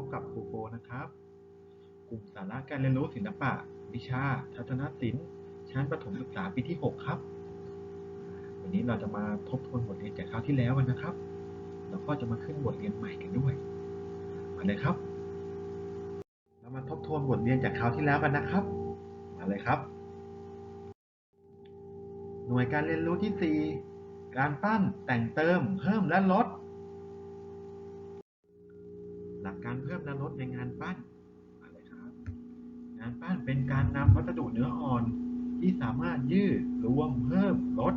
บกับครูโฟนะครับ กลุ่มสาระการเรียนรู้ศิลปะ วิชา ทัศนศิลป์ ชั้นประถมศึกษาปีที่ 6 ครับ วันนี้เราจะมาทบทวนบทเรียนจากคราวที่แล้วกันนะครับ แล้วก็จะมาขึ้นบทเรียนใหม่กันด้วย มาเลยครับ เรามาทบทวนบทเรียนจากคราวที่แล้วกันนะครับ มาเลยครับ หน่วยการเรียนรู้ที่ 4 การปั้นแต่งเติม เพิ่มและลด ลักการเพิ่มและลดในงานปั้นมาเลยครับ งานปั้นเป็นการนำวัสดุเนื้ออ่อนที่สามารถยืดรวมเพิ่มลด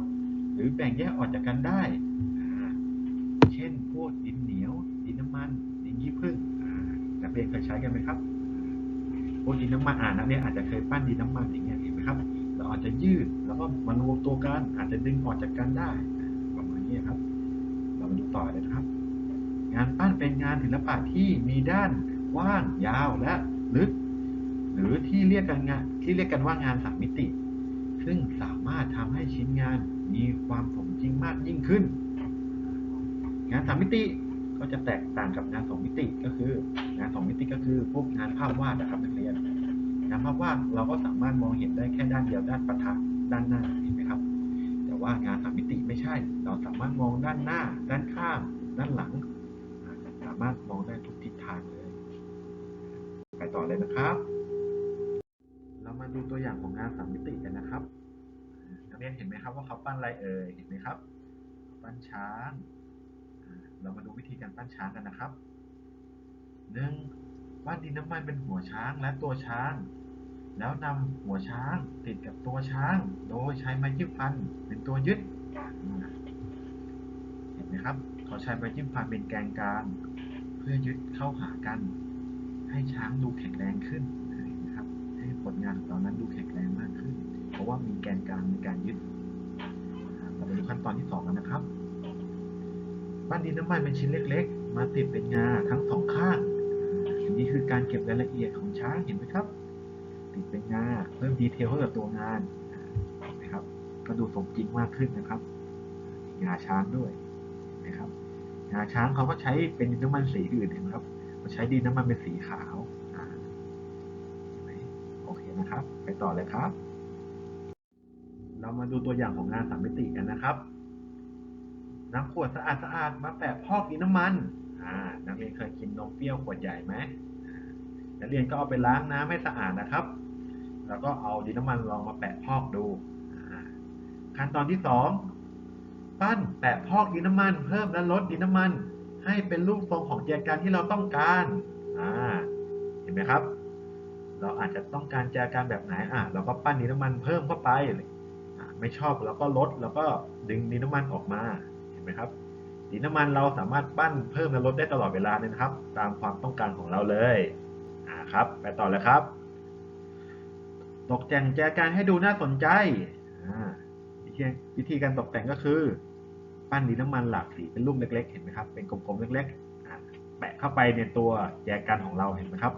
หรือแบ่งแยกออกจากกันได้ เช่นพวกดินเหนียว ดินน้ำมัน ดินยี่ผึ้งอ่านักเรียนเคยใช้กันไหมครับพวกดินน้ำมันอ่านักเรียนอาจจะเคยปั้นดินน้ำมันอย่างเงี้ยเห็นไหมครับ เราอาจจะยืดแล้วก็มารวมตัวกันอาจจะดึงออกจากกันได้ ประมาณนี้ครับ เรามาดูต่อเลยนะครับ งานปั้นเป็นงานศิลปะที่มีด้านกว้างยาวและลึก หรือที่เรียกกันงานที่เรียกกันว่างานสามมิติ ซึ่งสามารถทำให้ชิ้นงานมีความสมจริงมากยิ่งขึ้น งานสามมิติก็จะแตกต่างกับงานสองมิติก็คือ งานสองมิติก็คือพวกงานภาพวาดนะครับนักเรียนงานภาพวาดเราก็สามารถมองเห็นได้แค่ด้านเดียวด้านประทะด้านหน้าเห็นไหมครับ แต่ว่างานสามมิติไม่ใช่ เราสามารถมองด้านหน้า ด้านข้างด้านหลังามารถมองได้ทุกทิศทางเลย ไปต่อเลยนะครับ เรามาดูตัวอย่างของงานสามมิติกันนะครับนักเรียนเห็นไหมครับว่าเขาปั้นอะไรเอ่ย เห็นไหมครับเขาปั้นช้างอ่าเรามาดูวิธีการปั้นช้างกันนะครับหนึ่งวาดดินน้ำมันเป็นหัวช้างและตัวช้าง แล้วนำหัวช้างติดกับตัวช้าง โดยใช้ไม้จิ้มฟันเป็นตัวยึดอ่าเห็นไหมครับ เขาใช้ไม้จิ้มฟันเป็นแกนกลางเพื่อยึดเข้าหากัน ให้ช้างดูแข็งแรงขึ้นนะครับ ให้ผลงานของเรานั้นดูแข็งแรงมากขึ้น เพราะว่ามีแกนกลางในการยึดอ่าเรามาดูขั้นตอนที่สองกันนะครับปั้นดินน้ำมันเป็นชิ้นเล็ก ๆ มาติดเป็นงาทั้งสองข้างอันนี้คือการเก็บรายละเอียดของช้างเห็นไหมครับ ติดเป็นงาเพิ่มดีเทลให้กับตัวงานนไหมครับ ก็ดูสมจริงมากขึ้นนะครับงาช้างด้วย งาช้างเขาก็ใช้เป็นดินน้ำมันสีอื่นเห็นไหมครับเขาใช้ดินน้ำมันเป็นสีขาวโอเคนะครับ ไปต่อเลยครับ เรามาดูตัวอย่างของงานสามมิติกันนะครับน้ำขวดสะอาดๆมาแปะพอกดินน้ำมันอ่านักเรียนเคยกินนมเปรี้ยวขวดใหญ่ไหมนักเรียนก็เอาไปล้างน้ำให้สะอาดนะครับ แล้วก็เอาดินน้ำมันลองมาแปะพอกดูขั้นตอนที่สอง ปั้นแปะพอกดินน้ำมัน เพิ่มและลดดินน้ำมัน ให้เป็นรูปทรงของแจกันที่เราต้องการอ่าเห็นไหมครับ เราอาจจะต้องการแจกันแบบไหนอะเราก็ปั้นดินน้ำมันเพิ่มเข้าไปไม่ชอบเราก็ลดแล้วก็ดึงดินน้ำมันออกมาเห็นไหมครับดินน้ำมันเราสามารถปั้นเพิ่มและลดได้ตลอดเวลาเลยนะครับ ตามความต้องการของเราเลยอ่าครับ ไปต่อเลยครับ ตกแต่งแจกันให้ดูน่าสนใจอ่า วิธีการตกแต่งก็คือ ปั้นดินน้ำมันหลากสีเป็นลูกเล็กๆ เห็นไหมครับ เป็นกลมๆเล็กๆ แปะเข้าไปในตัวแจกันของเราเห็นไหมครับ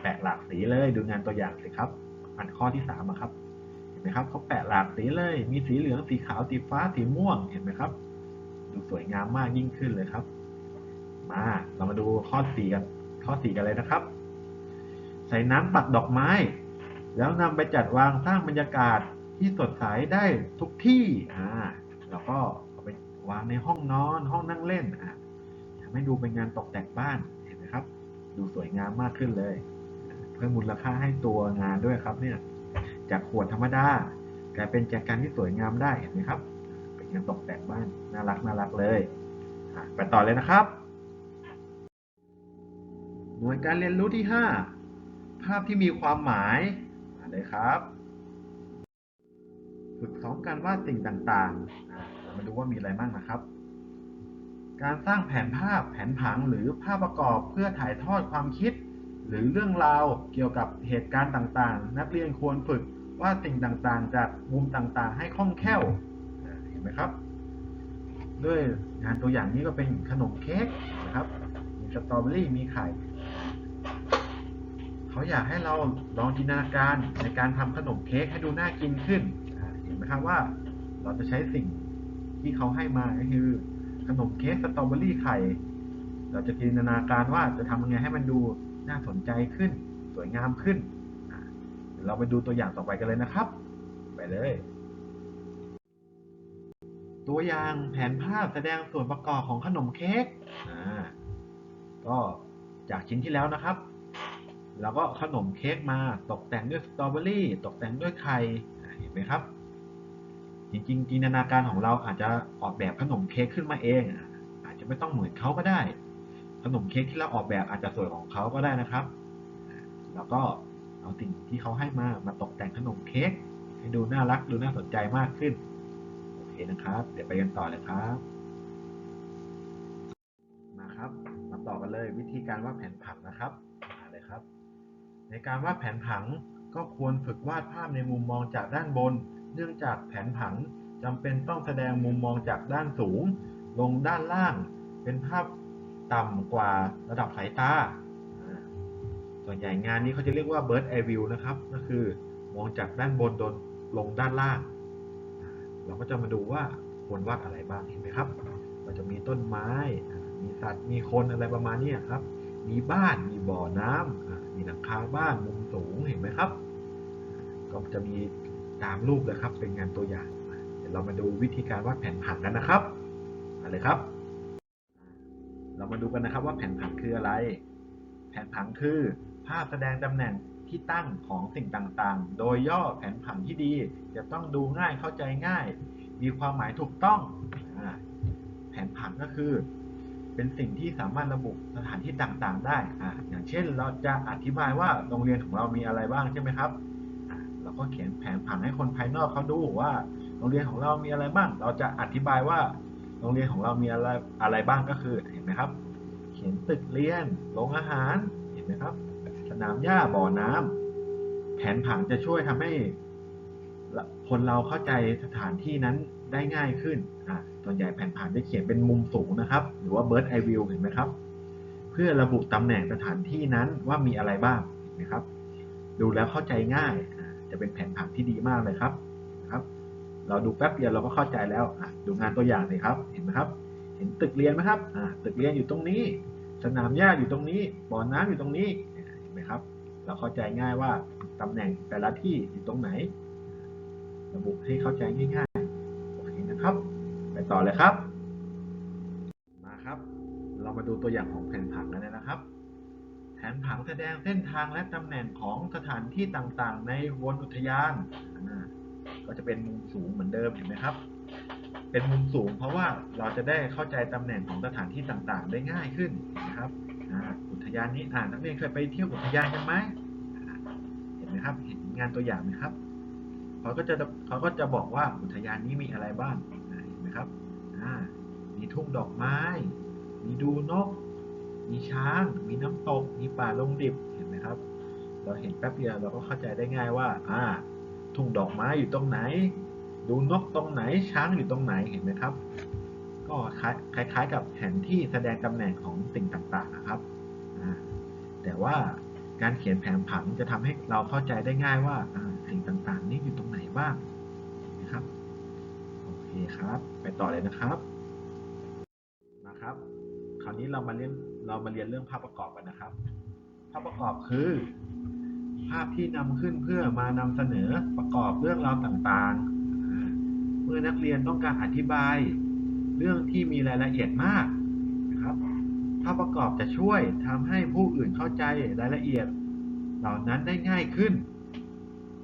แปะหลากสีเลยดูงานตัวอย่างสิครับอันข้อที่สามครับ เห็นไหมครับเขาแปะหลากสีเลย มีสีเหลืองสีขาวสีฟ้าสีม่วงเห็นไหมครับ ดูสวยงามมากยิ่งขึ้นเลยครับ มาเรามาดูข้อสี่กัน ข้อสี่กันเลยนะครับ ใส่น้ำปักดอกไม้ แล้วนำไปจัดวางสร้างบรรยากาศ ที่สดใสได้ทุกที่อ่าแล้วก็เอาไปวางในห้องนอน ห้องนั่งเล่นอ่าทำให้ดูเป็นงานตกแต่งบ้านเห็นไหมครับ ดูสวยงามมากขึ้นเลย เพิ่มมูลค่าให้ตัวงานด้วยครับเนี่ย จากขวดธรรมดากลายเป็นแจกันที่สวยงามได้เห็นไหมครับ เป็นงานตกแต่งบ้านน่ารักน่ารักเลยไปต่อเลยนะครับหน่วยการเรียนรู้ที่ 5 ภาพที่มีความหมายมาเลยครับ ฝึกซ้อมการวาดสิ่งต่างๆเรามาดูว่ามีอะไรบ้างนะครับ การสร้างแผนภาพแผนผังหรือภาพประกอบเพื่อถ่ายทอดความคิด หรือเรื่องราวเกี่ยวกับเหตุการณ์ต่างๆ นักเรียนควรฝึกวาดสิ่งต่างๆ จากมุมต่างๆ ให้คล่องแคล่วเห็นไหมครับ ด้วยงานตัวอย่างนี้ก็เป็นขนมเค้กนะครับมีสตรอเบอรี่มีไข่เขาอยากให้เราลองจินตนาการในการทำขนมเค้กให้ดูน่ากินขึ้น นไหมครับว่าเราจะใช้สิ่งที่เขาให้มาก็คือขนมเค้กสตรอเบอรี่ไข่ เราจะจินตนาการว่าจะทำยังไงให้มันดูน่าสนใจขึ้น สวยงามขึ้น เราไปดูตัวอย่างต่อไปกันเลยนะครับ ไปเลย ตัวอย่างแผนภาพแสดงส่วนประกอบของขนมเค้กก็จากชิ้นที่แล้วนะครับเราก็ขนมเค้กมาตกแต่งด้วยสตรอเบอรี่ ตกแต่งด้วยไข่เห็นไหมครับ จริงๆจินตนาการของเราอาจจะออกแบบขนมเค้กขึ้นมาเอง อาจจะไม่ต้องเหมือนเขาก็ได้ ขนมเค้กที่เราออกแบบอาจจะสวยของเขาก็ได้นะครับ แล้วก็เอาสิ่งที่เขาให้มามาตกแต่งขนมเค้กให้ดูน่ารักดูน่าสนใจมากขึ้นโอเคนะครับ เดี๋ยวไปกันต่อเลยครับ มาครับ มาต่อกันเลยวิธีการวาดแผนผังนะครับมาเลยครับ ในการวาดแผนผังก็ควรฝึกวาดภาพในมุมมองจากด้านบน เนื่องจากแผนผังจำเป็นต้องแสดงมุมมองจากด้านสูงลงด้านล่าง เป็นภาพต่ำกว่าระดับสายตา ส่วนใหญ่งานนี้เขาจะเรียกว่า bird eye view นะครับ ก็คือมองจากด้านบนโดนลงด้านล่าง เราก็จะมาดูว่าควรวาดอะไรบ้างเห็นไหมครับ เราจะมีต้นไม้ มีสัตว์ มีคนอะไรประมาณนี้ครับ มีบ้าน มีบ่อน้ำอ่ามีหลังคาบ้านมุมสูงเห็นไหมครับ ก็จะมี ตามรูปเลยครับ เป็นงานตัวอย่าง เดี๋ยวเรามาดูวิธีการวาดแผนผังกันนะครับมาเลยครับ เรามาดูกันนะครับว่าแผนผังคืออะไร แผนผังคือ ภาพแสดงตำแหน่งที่ตั้งของสิ่งต่างๆ โดยย่อแผนผังที่ดี จะต้องดูง่ายเข้าใจง่าย มีความหมายถูกต้องอแผนผังก็คือ เป็นสิ่งที่สามารถระบุสถานที่ต่างๆ ได้ออย่างเช่นเราจะอธิบายว่าโรงเรียนของเรามีอะไรบ้างใช่ไหมครับ เราก็เขียนแผนผังให้คนภายนอกเขาดูว่า โรงเรียนของเรามีอะไรบ้าง เราจะอธิบายว่าโรงเรียนของเรามีอะไรอะไรบ้างก็คือเห็นไหมครับ เขียนตึกเรียนโรงอาหารเห็นไหมครับ สนามหญ้าบ่อน้ำแผนผังจะช่วยทำให้คนเราเข้าใจสถานที่นั้นได้ง่ายขึ้นอ่าส่วนใหญ่แผนผังจะเขียนเป็นมุมสูงนะครับ หรือว่า bird eye view เห็นไหมครับ เพื่อระบุตำแหน่งสถานที่นั้นว่ามีอะไรบ้างเห็นไหมครับ ดูแล้วเข้าใจง่าย จะเป็นแผนผังที่ดีมากเลยครับครับ เราดูแป๊บเดียวเราก็เข้าใจแล้วดูงานตัวอย่างเลยครับ เห็นไหมครับ เห็นตึกเรียนไหมครับตึกเรียนอยู่ตรงนี้ สนามหญ้าอยู่ตรงนี้บ่อน้ำอยู่ตรงนี้เห็นไหมครับ เราเข้าใจง่ายว่าตำแหน่งแต่ละที่อยู่ตรงไหน ระบุให้เข้าใจง่ายๆโอเคนะครับ ไปต่อเลยครับ มาครับ เรามาดูตัวอย่างของแผนผังกันเลยนะครับ นผังแสดงเส้นทางและตำแหน่งของสถานที่ต่างๆ ในวนอุทยานก็จะเป็นมุมสูงเหมือนเดิมเห็นไหมครับ เป็นมุมสูงเพราะว่าเราจะได้เข้าใจตำแหน่งของสถานที่ต่างๆ ได้ง่ายขึ้นนะครับอุทยานนี้อ่านักเรียนเคยไปเที่ยวอุทยานกันไหมเห็นไหมครับ เห็นงานตัวอย่างไหมครับเขาก็จะเขาก็จะบอกว่าอุทยานนี้มีอะไรบ้างเห็นไหมครับมีทุ่งดอกไม้ มีดูนก มีช้าง มีน้ำตก มีป่าลงดิบ เห็นไหมครับ เราเห็นแป๊บเดียวเราก็เข้าใจได้ง่ายว่า อ่า ทุ่งดอกไม้อยู่ตรงไหน ดูนกตรงไหน ช้างอยู่ตรงไหน เห็นไหมครับ ก็คล้ายๆกับแผนที่แสดงตำแหน่งของสิ่งต่างๆนะครับ แต่ว่าการเขียนแผนผังจะทำให้เราเข้าใจได้ง่ายว่าสิ่งต่างๆ นี้อยู่ตรงไหนบ้างนะครับ โอเคครับ ไปต่อเลยนะครับาวนี้เรามาเรียนเรามาเรียนเรื่องภาพประกอบกันนะครับ ภาพประกอบคือ ภาพที่นำขึ้นเพื่อมานำเสนอประกอบเรื่องราวต่างๆ เมื่อนักเรียนต้องการอธิบายเรื่องที่มีรายละเอียดมากนะครับ ภาพประกอบจะช่วยทำให้ผู้อื่นเข้าใจรายละเอียด เหล่านั้นได้ง่ายขึ้น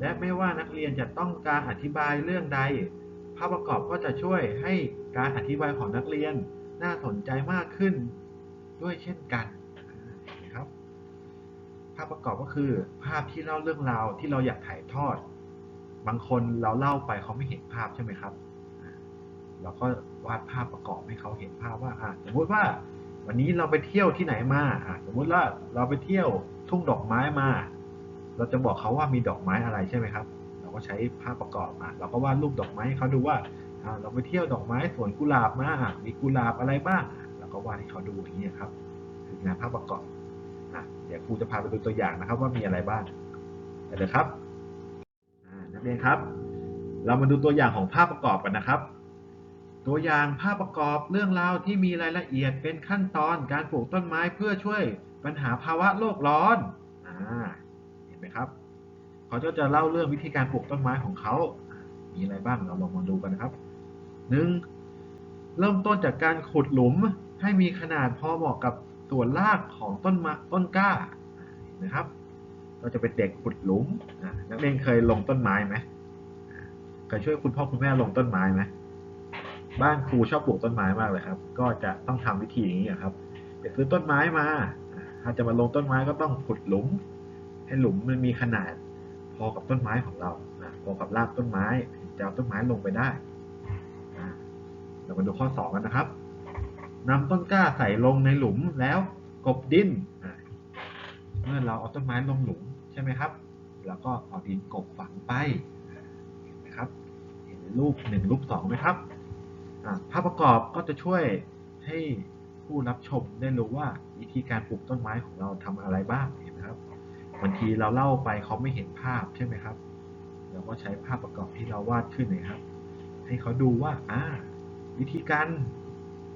และไม่ว่านักเรียนจะต้องการอธิบายเรื่องใด ภาพประกอบก็จะช่วยให้การอธิบายของนักเรียน น่าสนใจมากขึ้นด้วยเช่นกันนะครับ ภาพประกอบก็คือภาพที่เล่าเรื่องราวที่เราอยากถ่ายทอด บางคนเราเล่าไปเขาไม่เห็นภาพใช่ไหมครับ เราก็วาดภาพประกอบให้เขาเห็นภาพว่าสมมุติว่าวันนี้เราไปเที่ยวที่ไหนมาสมมุติว่าเราไปเที่ยวทุ่งดอกไม้มา เราจะบอกเขาว่ามีดอกไม้อะไรใช่ไหมครับ เราก็ใช้ภาพประกอบมาเราก็วาดรูปดอกไม้ให้เขาดูว่า เราไปเที่ยวดอกไม้สวนกุหลาบมาอะมีกุหลาบอะไรบ้างเราก็วาดให้เขาดูอย่างนี้ครับคืองานภาพประกอบอะเดี๋ยวครูจะพาไปดูตัวอย่างนะครับ ว่ามีอะไรบ้างไปเลยครับนักเรียนครับ เรามาดูตัวอย่างของภาพประกอบกันนะครับ ตัวอย่างภาพประกอบเรื่องราวที่มีรายละเอียดเป็นขั้นตอนการปลูกต้นไม้เพื่อช่วยปัญหาภาวะโลกร้อนอ่าเห็นไหมครับเขาจะเล่าเรื่องวิธีการปลูกต้นไม้ของเขา มีอะไรบ้างเราลองมาดูกันนะครับ หนึ่งเริ่มต้นจากการขุดหลุมให้มีขนาดพอเหมาะกับส่วนรากของต้นมะต้นกล้านไหมครับก็จะเป็นเด็กขุดหลุมนักเรียนเคยลงต้นไม้ไหมเคยช่วยคุณพ่อคุณแม่ลงต้นไม้ไหมบ้านครูชอบปลูกต้นไม้มากเลยครับ ก็จะต้องทำวิธีอย่างนี้ครับไปซื้อต้นไม้มา ถ้าจะมาลงต้นไม้ก็ต้องขุดหลุม ให้หลุมมันมีขนาด พอกับต้นไม้ของเราพอกับรากต้นไม้ถึงจะเอาต้นไม้ลงไปได้ เรามาดูข้อสองกันนะครับนำต้นกล้าใส่ลงในหลุมแล้วกบดินเมื่อเราเอาต้นไม้ลงหลุมใช่ไหมครับ แล้วก็เอาดินกบฝังไปอะเห็นไหมครับเห็นรูปหนึ่งรูปสองไหมครับภาพประกอบก็จะช่วยให้ผู้รับชมได้รู้ว่าวิธีการปลูกต้นไม้ของเราทำอะไรบ้างเห็นไหมครับบางทีเราเล่าไปเขาไม่เห็นภาพใช่ไหมครับ เราก็ใช้ภาพประกอบที่เราวาดขึ้นนะครับ ให้เขาดูว่าอ่า วิธีการ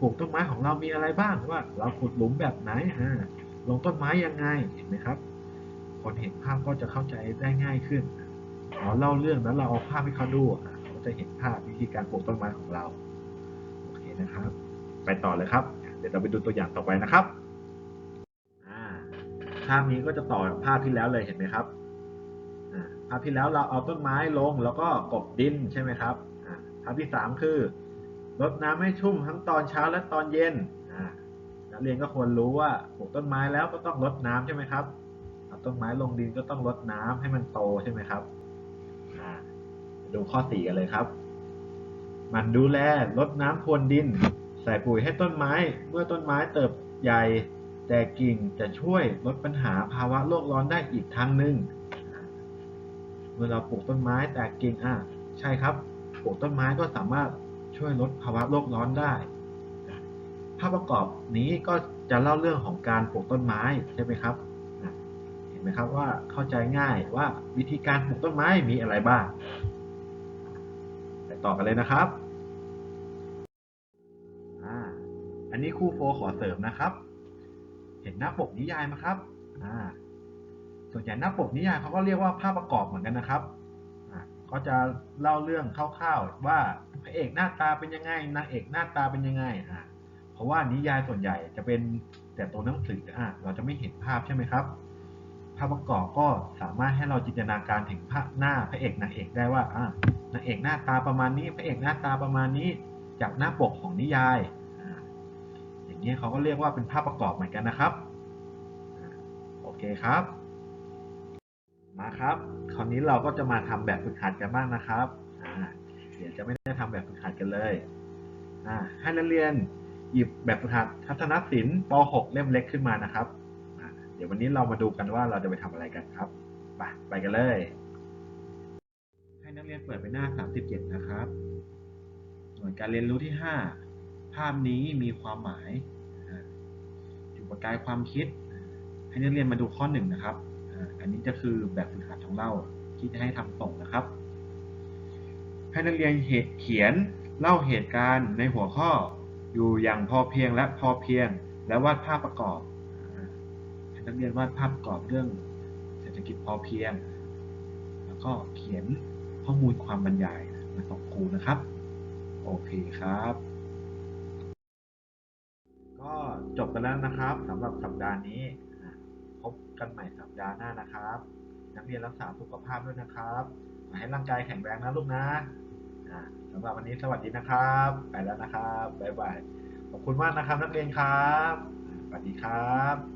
ปลูกต้นไม้ของเรามีอะไรบ้างว่า เราขุดหลุมแบบไหนอ่าลงต้นไม้ยังไงเห็นไหมครับ คนเห็นภาพก็จะเข้าใจได้ง่ายขึ้นเราเล่าเรื่องแล้วเราเอาภาพให้เขาดูเขาจะเห็นภาพวิธีการปลูกต้นไม้ของเราโอเคนะครับ ไปต่อเลยครับ เดี๋ยวเราไปดูตัวอย่างต่อไปนะครับภาพนี้ก็จะต่อภาพที่แล้วเลยเห็นไหมครับภาพที่แล้วเราเอาต้นไม้ลงแล้วก็กบดินใช่ไหมครับภาพที่สามคือ รดน้ำให้ชุ่มทั้งตอนเช้าและตอนเย็นนักเรียนก็ควรรู้ว่าปลูกต้นไม้แล้วก็ต้องรดน้ำใช่ไหมครับเอาต้นไม้ลงดินก็ต้องรดน้ำให้มันโตใช่ไหมครับอ่าดูข้อสี่กันเลยครับ มันดูแลรดน้ำพรวนดิน ใส่ปุ๋ยให้ต้นไม้ เมื่อต้นไม้เติบใหญ่แต่กิ่งจะช่วยลดปัญหาภาวะโลกร้อนได้อีกทางหนึ่งเมื่อเราปลูกต้นไม้แต่กิ่งอะใช่ครับ ปลูกต้นไม้ก็สามารถ ช่วยลดภาวะโลกร้อนได้ภาพประกอบนี้ก็จะเล่าเรื่องของการปลูกต้นไม้ใช่ไหมครับเห็นไหมครับว่าเข้าใจง่ายว่าวิธีการปลูกต้นไม้มีอะไรบ้างไปต่อกันเลยนะครับอันนี้ครูโฟขอเสริมนะครับ เห็นหน้าปกนิยายไหมครับส่วนใหญ่หน้าปกนิยายเขาก็เรียกว่าภาพประกอบเหมือนกันนะครับ อ่าจะเล่าเรื่องคร่าวๆว่าพระเอกหน้าตาเป็นยังไงนางเอกหน้าตาเป็นยังไงอ่าเพราะว่านิยายส่วนใหญ่จะเป็นแต่ตัวหนังสืออ่าเราจะไม่เห็นภาพใช่ไหมครับ ภาพประกอบก็สามารถให้เราจินตนาการถึงภาพหน้าพระเอกนางเอกได้ว่าอ่านางเอกหน้าตาประมาณนี้ พระเอกหน้าตาประมาณนี้ จากหน้าปกของนิยายอ่าอย่างนี้เขาก็เรียกว่าเป็นภาพประกอบเหมือนกันนะครับโอเคครับ มาครับ คราวนี้เราก็จะมาทำแบบฝึกหัดกันบ้างนะครับเดี๋ยวจะไม่ได้ทำแบบฝึกหัดกันเลยให้นักเรียนหยิบแบบฝึกหัดทัศนศิลป์ป .6 เล่มเล็กขึ้นมานะครับ เดี๋ยววันนี้เรามาดูกันว่าเราจะไปทำอะไรกันครับ ไปไปกันเลย ให้นักเรียนเปิดไปหน้า 37 นะครับ หน่วยการเรียนรู้ที่ 5 ภาพนี้มีความหมายอ่าจุดประกายความคิด ให้นักเรียนมาดูข้อหนึ่งนะครับ อันนี้จะคือแบบฝึกหัดของเราที่จะให้ทำส่งนะครับ ให้นักเรียนเหตุเขียนเล่าเหตุการณ์ในหัวข้ออยู่อย่างพอเพียงและพอเพียง และวาดภาพประกอบให้นักเรียนวาดภาพประกอบเรื่องเศรษฐกิจพอเพียง แล้วก็เขียนข้อมูลความบรรยายมาส่งครูนะครับ โอเคครับ ก็จบกันแล้วนะครับสำหรับสัปดาห์นี้ พบกันใหม่สัปดาห์หน้านะครับ นักเรียนรักษาสุขภาพด้วยนะครับขอให้ร่างกายแข็งแรงนะลูกนะอะสำหรับวันนี้สวัสดีนะครับ ไปแล้วนะครับบ๊ายบายขอบคุณมากนะครับนักเรียนครับสวัสดีครับ